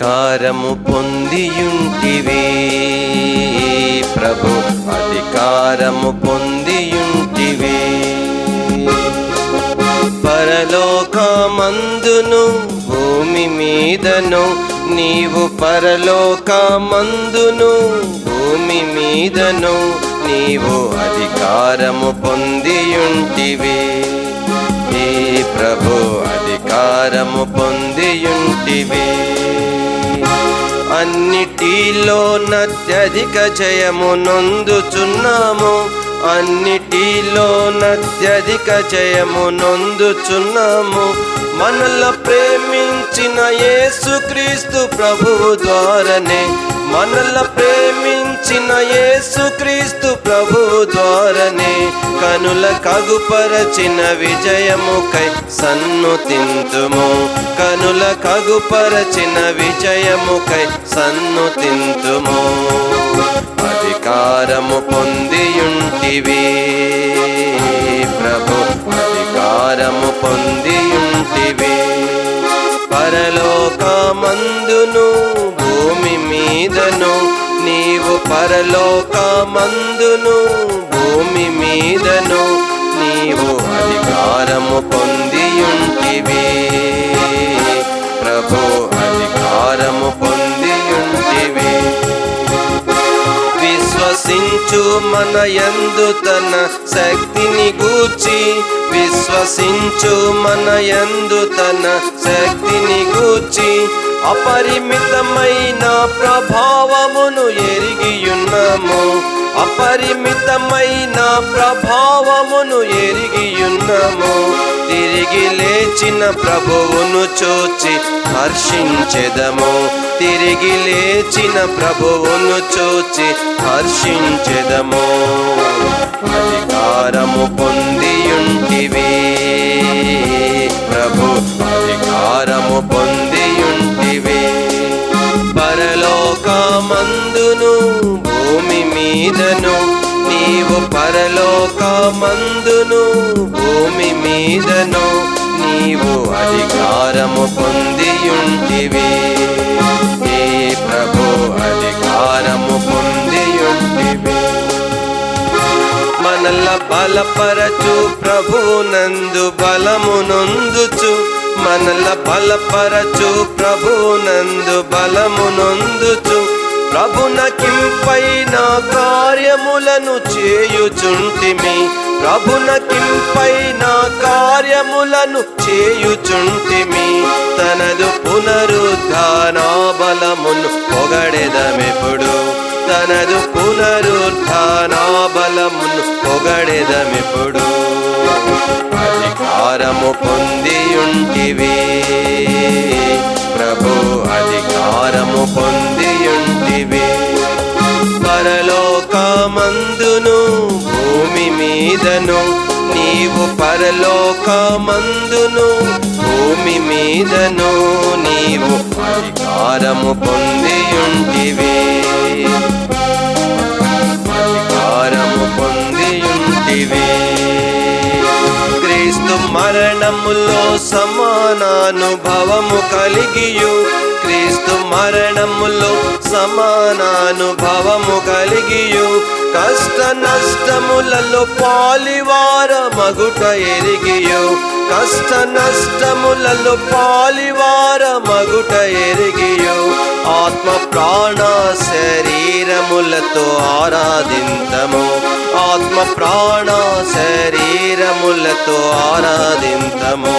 అధికారము పొందియుంటివి. ప్రభు అధికారము పొందియుంటివి. పరలోకమందును భూమి మీదను నీవు పరలోకమందును భూమి మీదను నీవు అధికారము పొందియుంటివి. ఏ ప్రభు అధికారము పొందియుంటివి. అన్నిటిలో నత్యధిక జయము నొందుచున్నాము. అన్నిటిలో నత్యధిక జయము నొందుచున్నాము. మనల ప్రేమించిన యేసుక్రీస్తు ప్రభువు ద్వారానే మనల ప్రేమించిన యేసుక్రీస్తు ప్రభువు ద్వారానే కనుల కగుపరచిన విజయముకై సన్ను తింతుము. కనుల కగుపరచిన విజయముకై సన్ను తింతుము. అధికారము పొందియుంటివి ప్రభు. పొందియుంటివి పరలోకమందును భూమి మీదను. నీవు పరలోకమందును భూమి మీదను. నీవు అధికారము పొందియుంటివి. ప్రభు అధికారము పొందియుంటివి. విశ్వసించు మన యందు తన శక్తిని గూర్చి విశ్వసించు మన యందు తన శక్తిని గూర్చి అపరిమితమైన ప్రభావమును ఎరిగియున్నాము. అపరిమితమైన ప్రభావమును ఎరిగియున్నాము. తిరిగి లేచిన ప్రభువును చూచి హర్షించెదము. తిరిగి లేచిన ప్రభువును చూచి హర్షించెదము. అధికారము పొందియుంటివి. ప్రభు అధికారము పొందియుంటివి. పరలోకమందును భూమి మీదను. నీవు పరలోకమందును భూమి మీదను. నీవు అధికారము పొందియుంటివి. ఏ ప్రభు అధికారము పొందియుంటివి. మనల బలపరచు ప్రభు నందు బలము నొందుచు. మనల బలపరచు ప్రభు నందు బలము నొందుచు. ప్రభునకింపైన కార్యములను చేయుచుంటిమి. ప్రభునకింపైన కార్యములను చేయుచుంటిమి తనదు పునరుద్ధాన బలమును పొగడెదమెప్పుడు. తనదు పునరుద్ధాన బలమును పొగడెదమెప్పుడు. అధికారము పొందియుంటివి. పరలోకమందును భూమి మీదను నీవు అధికారము పొందియుంటివి. అధికారము పొందియుంటివి. క్రీస్తు మరణములో సమానానుభవము కలిగియు. క్రీస్తు మరణములో సమానానుభవము కలిగియు. కష్ట నష్టములలో పాలివార మగుట ఎరిగియు. కష్ట నష్టములలో పాలివార మగుట ఎరిగియు. ఆత్మ ప్రాణ శరీరములతో ఆరాధింతము. ఆత్మ ప్రాణ శరీరములతో ఆరాధింతము.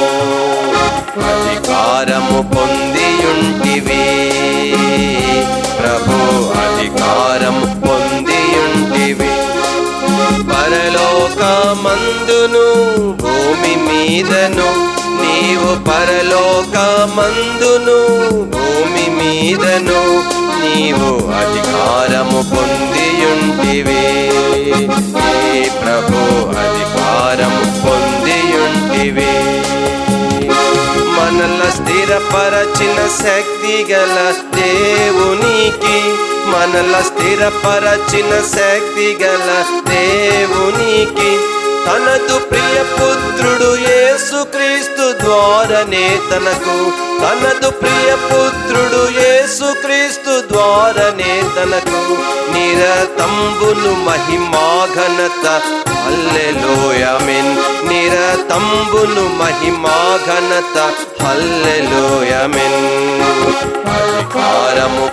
అధికారము పొందియుంటివి. ప్రభు అధికారం పొంది పరలోకమందును భూమి మీదను నీవు పరలోకమందును భూమి మీదను నీవు అధికారము పొందియుంటివి. ఏ ప్రభు అధికారము పొందియుంటివి. మనల స్థిరపరచిన శక్తి గల దేవునికి మనల స్థిరపరచిన శక్తి గల దేవునికి తనదు ప్రియ పుత్రుడు యేసుక్రీస్తు ద్వారానే తనకు తనదు ప్రియ పుత్రుడు యేసు క్రీస్తు ద్వారనే తనకు నిరతంబును మహిమాఘనత హల్లెలూయమిన్ మహిమా మహిమాఘనత హల్లెలోయమిన్ అధికారము